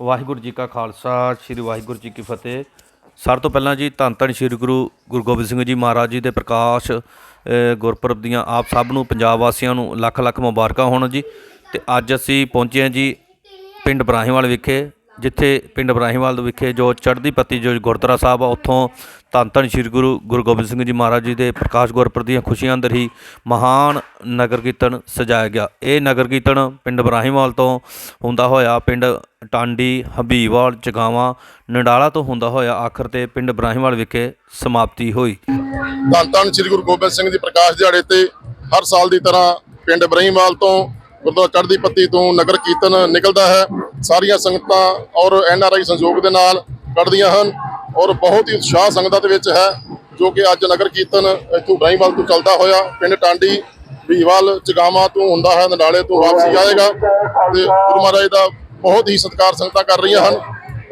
ਵਾਹਿਗੁਰੂ ਜੀ ਕਾ ਖਾਲਸਾ, ਸ੍ਰੀ ਵਾਹਿਗੁਰੂ ਜੀ ਕੀ ਫਤਿਹ। ਸਭ ਤੋਂ ਪਹਿਲਾਂ ਜੀ ਧੰਨ ਧੰਨ ਸ੍ਰੀ ਗੁਰੂ ਗੁਰੂ ਗੋਬਿੰਦ ਸਿੰਘ ਜੀ ਮਹਾਰਾਜ ਜੀ ਦੇ ਪ੍ਰਕਾਸ਼ ਗੁਰਪੁਰਬ ਦੀਆਂ ਆਪ ਸਭ ਨੂੰ, ਪੰਜਾਬ ਵਾਸੀਆਂ ਨੂੰ ਲੱਖ ਲੱਖ ਮੁਬਾਰਕਾਂ ਹੋਣ ਜੀ। ਤੇ ਅੱਜ ਅਸੀਂ ਪਹੁੰਚੇ ਹਾਂ ਜੀ ਪਿੰਡ ਇਬਰਾਹੀਮਵਾਲ ਵਿਖੇ, ਜਿੱਥੇ ਪਿੰਡ ਇਬਰਾਹੀਮਵਾਲ ਵਿਖੇ ਜੋ ਚੜ੍ਹਦੀ ਪੱਤੀ ਜੋ ਗੁਰਦੁਆਰਾ ਸਾਹਿਬ ਆ, ਉੱਥੋਂ ਧੰਨ ਧੰਨ ਸ੍ਰੀ ਗੁਰੂ ਗੁਰੂ ਗੋਬਿੰਦ ਸਿੰਘ ਜੀ ਮਹਾਰਾਜ ਜੀ ਦੇ ਪ੍ਰਕਾਸ਼ ਗੁਰਪੁਰ ਦੀਆਂ ਖੁਸ਼ੀਆਂ ਅੰਦਰ ਹੀ ਮਹਾਨ ਨਗਰ ਕੀਰਤਨ ਸਜਾਇਆ ਗਿਆ। ਇਹ ਨਗਰ ਕੀਰਤਨ ਪਿੰਡ ਬਰਾਹੀਵਾਲ ਤੋਂ ਹੁੰਦਾ ਹੋਇਆ, ਪਿੰਡ ਟਾਂਡੀ, ਹਬੀਵਾਲ ਚਗਾਵਾਂ ਨਡਾਲਾ ਤੋਂ ਹੁੰਦਾ ਹੋਇਆ, ਆਖਰ ਤੇ ਪਿੰਡ ਬਰਾਹੀਵਾਲ ਵਿਖੇ ਸਮਾਪਤੀ ਹੋਈ। ਧੰਨ ਧੰਨ ਸ੍ਰੀ ਗੁਰੂ ਗੋਬਿੰਦ ਸਿੰਘ ਜੀ ਪ੍ਰਕਾਸ਼ ਦਿਹਾੜੇ ਤੇ ਹਰ ਸਾਲ ਦੀ ਤਰ੍ਹਾਂ ਪਿੰਡ ਬਰਾਹੀਵਾਲ ਤੋਂ ਗੁਰਦੁਆਰਾ ਚੜ੍ਹਦੀ ਪੱਤੀ ਤੋਂ ਨਗਰ ਕੀਰਤਨ ਨਿਕਲਦਾ ਹੈ। ਸਾਰੀਆਂ ਸੰਗਤਾਂ ਔਰ ਐਨ ਆਰ ਆਈ ਸੰਯੋਗ ਦੇ ਨਾਲ ਕੱਢਦੀਆਂ ਹਨ। ਔਰ ਬਹੁਤ ਹੀ ਉਤਸ਼ਾਹ ਸੰਗਤਾਂ ਦੇ ਵਿੱਚ ਹੈ, ਜੋ ਕਿ ਅੱਜ ਨਗਰ ਕੀਰਤਨ ਇੱਥੋਂ ਇਬਰਾਹੀਮਵਾਲ ਤੋਂ ਚੱਲਦਾ ਹੋਇਆ, ਪਿੰਡ ਟਾਂਡੀ, ਬੀਵਾਲ, ਚਗਾਵਾਂ ਤੋਂ ਹੁੰਦਾ ਹੈ, ਨਡਾਲੇ ਤੋਂ ਵਾਪਸੀ ਆਏਗਾ। ਤੇ ਗੁਰੂ ਮਹਾਰਾਜ ਦਾ ਬਹੁਤ ਹੀ ਸਤਿਕਾਰ ਸੰਗਤਾਂ ਕਰ ਰਹੀਆਂ ਹਨ,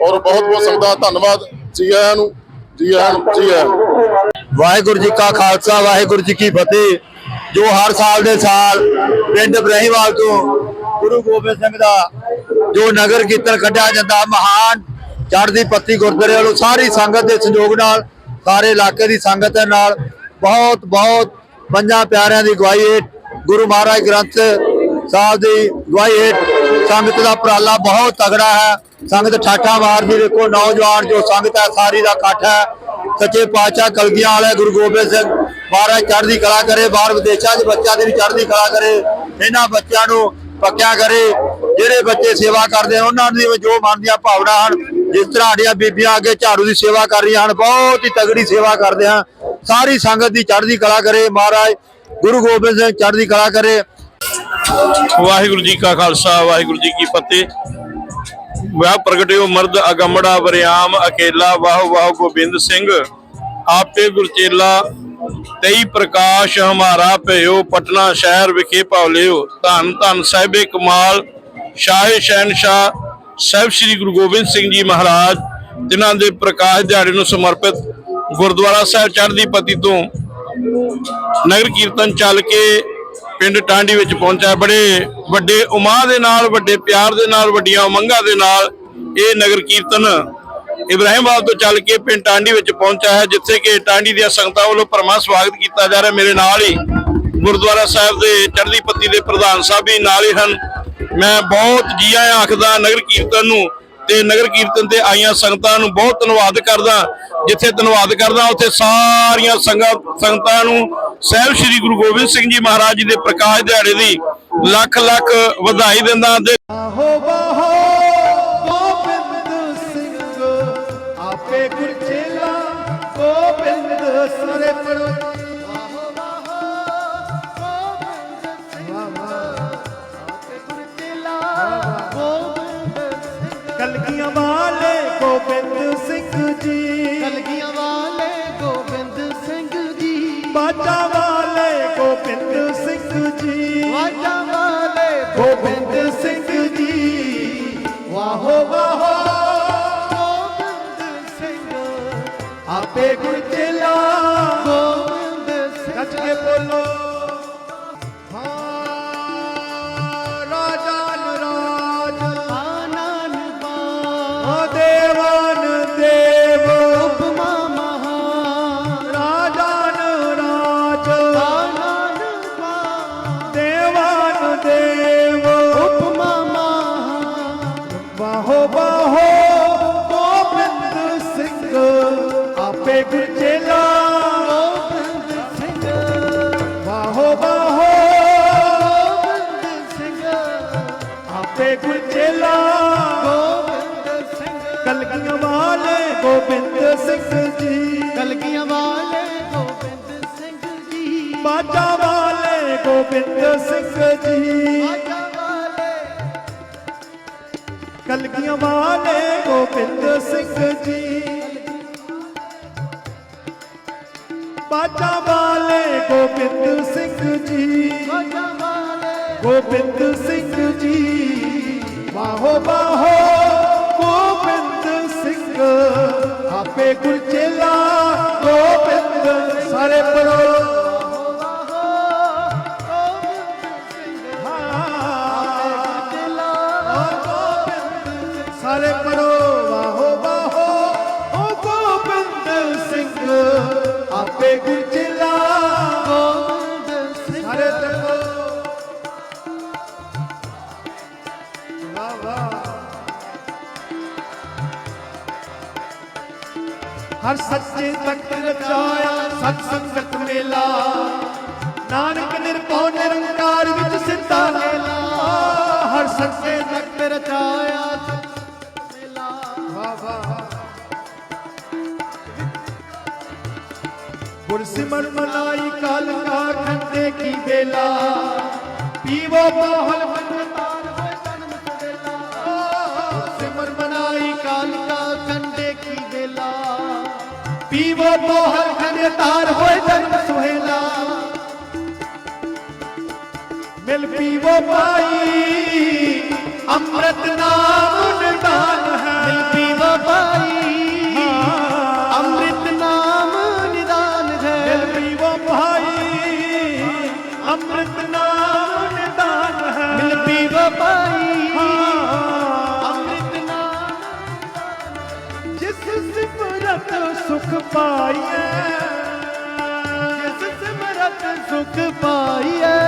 ਔਰ ਬਹੁਤ ਬਹੁਤ ਸੰਗਤਾਂ ਧੰਨਵਾਦ। ਜੀ ਆਇਆਂ ਨੂੰ, ਜੀ ਆਇਆਂ ਜੀ ਆਇਆਂ ਵਾਹਿਗੁਰੂ ਜੀ ਕਾ ਖਾਲਸਾ, ਵਾਹਿਗੁਰੂ ਜੀ ਕੀ ਫਤਿਹ। ਜੋ ਹਰ ਸਾਲ ਦੇ ਸਾਲ ਪਿੰਡ ਬਰਹੀਵਾਲ ਤੋਂ ਗੁਰੂ ਗੋਬਿੰਦ ਸਿੰਘ ਦਾ ਜੋ ਨਗਰ ਕੀਰਤਨ ਕੱਢਿਆ ਜਾਂਦਾ, ਮਹਾਨ ਚੜ੍ਹਦੀ ਪੱਤੀ ਗੁਰਦੁਆਰੇ ਵੱਲੋਂ ਸਾਰੀ ਸੰਗਤ ਦੇ ਸਹਿਯੋਗ ਨਾਲ, ਸਾਰੇ ਇਲਾਕੇ ਦੀ ਸੰਗਤ ਦੇ ਨਾਲ ਬਹੁਤ ਬਹੁਤ ਪੰਜਾਂ ਪਿਆਰਿਆਂ ਦੀ ਅਗਵਾਈ ਹੇਠ ਗੁਰੂ ਮਹਾਰਾਜ ਗ੍ਰੰਥ ਸਾਹਿਬ ਦੀ ਅਗਵਾਈ ਹੇਠ ਸੰਗਤ ਦਾ ਉਪਰਾਲਾ ਬਹੁਤ ਤਗੜਾ ਹੈ। ਸੰਗਤ ਠਾਠਾ ਮਾਰਦੀ ਦੇਖੋ, ਨੌਜਵਾਨ ਜੋ ਸੰਗਤ ਹੈ, ਸਾਰੀ ਦਾ ਇਕੱਠ ਹੈ। ਸੱਚੇ ਪਾਤਸ਼ਾਹ ਕਲਗੀਆਂ ਵਾਲੇ ਗੁਰੂ ਗੋਬਿੰਦ ਸਿੰਘ ਮਹਾਰਾਜ ਚੜ੍ਹਦੀ ਕਲਾ ਕਰੇ, ਬਾਹਰ ਵਿਦੇਸ਼ਾਂ 'ਚ ਬੱਚਿਆਂ ਦੀ ਵੀ ਚੜ੍ਹਦੀ ਕਲਾ ਕਰੇ, ਇਹਨਾਂ ਬੱਚਿਆਂ ਨੂੰ ਪੱਕਿਆ ਕਰੇ। ਜਿਹੜੇ ਬੱਚੇ ਸੇਵਾ ਕਰਦੇ ਉਹਨਾਂ ਦੀ ਜੋ ਮਨ ਦੀਆਂ ਭਾਵਨਾ ਹਨ ਜਿਸ ਤਰ੍ਹਾਂ ਸਾਡੀਆਂ ਬੀਬੀਆਂ ਅੱਗੇ ਝਾੜੂ ਦੀ ਸੇਵਾ ਕਰ ਰਹੀਆਂ ਹਨ, ਬਹੁਤ ਹੀ ਤਗੜੀ ਸੇਵਾ ਕਰਦੇ ਹਨ ਸਾਰੀ ਸੰਗਤ ਦੀ ਚੜ੍ਹਦੀ ਕਲਾ ਕਰੇ, ਮਹਾਰਾਜ, ਗੁਰੂ ਗੋਬਿੰਦ ਸਿੰਘ ਚੜ੍ਹਦੀ ਕਲਾ ਕਰੇ। ਵਾਹਿਗੁਰੂ ਜੀ ਕਾ ਖਾਲਸਾ, ਵਾਹਿਗੁਰੂ ਜੀ ਕੀ ਫਤਿਹ। ਵਾਹ ਪ੍ਰਗਟਿਓ ਮਰਦ ਅਗੰਮੜਾ ਵਰਿਆਮ ਅਕੇਲਾ, ਵਾਹ ਵਾਹ, ਗੋਬਿੰਦ ਸਿੰਘ। ਆਪੇ ਗੁਰਚੇਲਾ, ਤੇਈ ਪ੍ਰਕਾਸ਼ ਹਮਾਰਾ ਭਇਓ, ਪਟਨਾ ਸ਼ਹਿਰ ਵਿਖੇ ਪਾਵਲਿਓ ਧੰਨ ਧੰਨ ਸਾਹਿਬੇ ਕਮਾਲ, ਸ਼ਾਹੇ ਸ਼ਹਿਨਸ਼ਾਹ ਸਾਹਿਬ ਸ੍ਰੀ ਗੁਰੂ ਗੋਬਿੰਦ ਸਿੰਘ ਜੀ ਮਹਾਰਾਜ, ਜਿਨ੍ਹਾਂ ਦੇ ਪ੍ਰਕਾਸ਼ ਦਿਹਾੜੇ ਨੂੰ ਸਮਰਪਿਤ ਗੁਰਦੁਆਰਾ ਸਾਹਿਬ ਚੜ੍ਹਦੀ ਪਤੀ ਤੋਂ ਨਗਰ ਕੀਰਤਨ ਚੱਲ ਕੇ ਪਿੰਡ ਟਾਂਡੀ ਵਿੱਚ ਪਹੁੰਚਿਆ। ਬੜੇ ਵੱਡੇ ਉਮਾਹ ਦੇ ਨਾਲ, ਵੱਡੇ ਪਿਆਰ ਦੇ ਨਾਲ, ਵੱਡੀਆਂ ਉਮੰਗਾਂ ਦੇ ਨਾਲ ਇਹ ਨਗਰ ਕੀਰਤਨ ਇਬਰਾਹਿਮਾਬਾਦ ਤੋਂ ਚੱਲ ਕੇ ਪਿੰਡ ਟਾਂਡੀ ਵਿੱਚ ਪਹੁੰਚਿਆ ਹੈ, ਜਿੱਥੇ ਕਿ ਟਾਂਡੀ ਦੀਆਂ ਸੰਗਤਾਂ ਵੱਲੋਂ ਪਰਮਾ ਸਵਾਗਤ ਕੀਤਾ ਜਾ ਰਿਹਾ। ਮੇਰੇ ਨਾਲ ਹੀ ਗੁਰਦੁਆਰਾ ਸਾਹਿਬ ਦੇ ਚੜ੍ਹਦੀ ਪੱਤੀ ਦੇ ਪ੍ਰਧਾਨ ਸਾਹਿਬ ਵੀ ਨਾਲ ਹੀ ਹਨ। ਮੈਂ ਬਹੁਤ ਜੀ ਆਇਆਂ ਆਖਦਾ ਨਗਰ ਕੀਰਤਨ ਨੂੰ ਤੇ ਨਗਰ ਕੀਰਤਨ ਤੇ ਆਈਆਂ ਸੰਗਤਾਂ ਨੂੰ ਬਹੁਤ ਧੰਨਵਾਦ ਕਰਦਾ, ਜਿੱਥੇ ਧੰਨਵਾਦ ਕਰਦਾ, ਉੱਥੇ ਸਾਰੀਆਂ ਸੰਗਤ ਸੰਗਤਾਂ ਨੂੰ ਸਾਹਿਬ ਸ੍ਰੀ ਗੁਰੂ ਗੋਬਿੰਦ ਸਿੰਘ ਜੀ ਮਹਾਰਾਜ ਜੀ ਦੇ ਪ੍ਰਕਾਸ਼ ਦਿਹਾੜੇ ਦੀ ਲੱਖ ਲੱਖ ਵਧਾਈ ਦਿੰਦਾ ਤੇ ਆਹੋ ਬਾਹੋ ਕਲਗੀਆਂ ਵਾਲੇ ਗੋਬਿੰਦ ਸਿੰਘ ਜੀ। ਕਲਗੀਆਂ ਵਾਲੇ ਗੋਬਿੰਦ ਸਿੰਘ ਜੀ। ਬਾਜਾ ਵਾਲੇ ਗੋਬਿੰਦ ਸਿੰਘ ਜੀ। ਵਾਜਾ ਵਾਲੇ ਗੋਬਿੰਦ ਸਿੰਘ ਜੀ। ਵਾਹੋ ਵਾਹੋ। ਗੋਬਿੰਦ ਸਿੰਘ। ਆਪੇ ਗੁਰ ਗੁਰ ਚੇਲਾ ਗੋਬਿੰਦ ਸਿੰਘ ਗੋਬਿੰਦ ਸਿੰਘ ਕਲਗੀਆਂ ਵਾਲੇ ਗੋਬਿੰਦ ਜੀ। ਕਲਗੀਆਂ ਵਾਲੇ ਗੋਬਿੰਦ ਸਿੰਘ ਜੀ। ਬਾਜਾ ਵਾਲੇ ਗੋਬਿੰਦ ਸਿੰਘ ਜੀ। ਕਲਗੀਆਂ ਵਾਲੇ ਗੋਬਿੰਦ ਸਿੰਘ ਜੀ। ਬਾਜਾ ਵਾਲੇ ਗੋਬਿੰਦ ਸਿੰਘ ਜੀ। ਵਾਲੇ ਗੋਬਿੰਦ ਸਿੰਘ ਜੀ। ਵਾਹੋ ਵਾਹੋ ਗੋਬਿੰਦ ਸਿੰਘ। ਆਪੇ ਗੁਰ ਚੇਲਾ ਗੋਬਿੰਦ ਸਾਰੇ ਪੜੋ ਆਪੇ ਗੁਰਚੇਲਾ। ਗੋਬਿੰਦ ਸਾਰੇ ਚੱਲੋ ਵਾਹ। ਹਰ ਸੱਚੇ ਤਖਤ ਰਚਾਇਆ ਸਤ ਸੰਗਤ ਮੇਲਾ। ਨਾਨਕ ਨਿਰਭਉ ਨਿਰੰਕਾਰ ਵਿੱਚ ਸਿੱਧਾ ਮੇਲਾ। ਹਰ ਸੱਚੇ ਤਖਤ पुरसिमर मनाई काल का खंडे की बेला। पीवो सिमर मनाई काल का खंडे की बेला। पीवो बाहल खंडे तार हो जन्म सुहेला। मिल पीवो पाई अमृत नाम दान है। ਸੁਖ ਪਾਈਐ।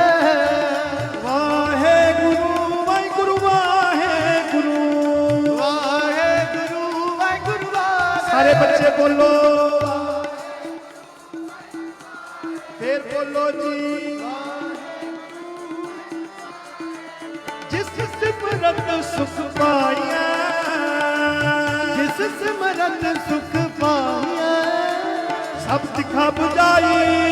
ਵਾਹਿਗੁਰੂ ਵਾਹਿਗੁਰੂ ਵਾਹਿਗੁਰੂ। ਵਾਹਿਗੁਰੂ ਵਾਹਿਗੁਰੂ ਸਾਰੇ ਬੱਚੇ ਬੋਲੋ। ਫੇਰ ਬੋਲੋ ਜੀ। ਜਿਸ ਸਿਮਰਤ ਸੁਖ ਪਾਈਐ ਜਿਸ ਸਿਮਰਤ ਸੁਖ ਪਾਈਐ ਸਭ 부ਜਾਈ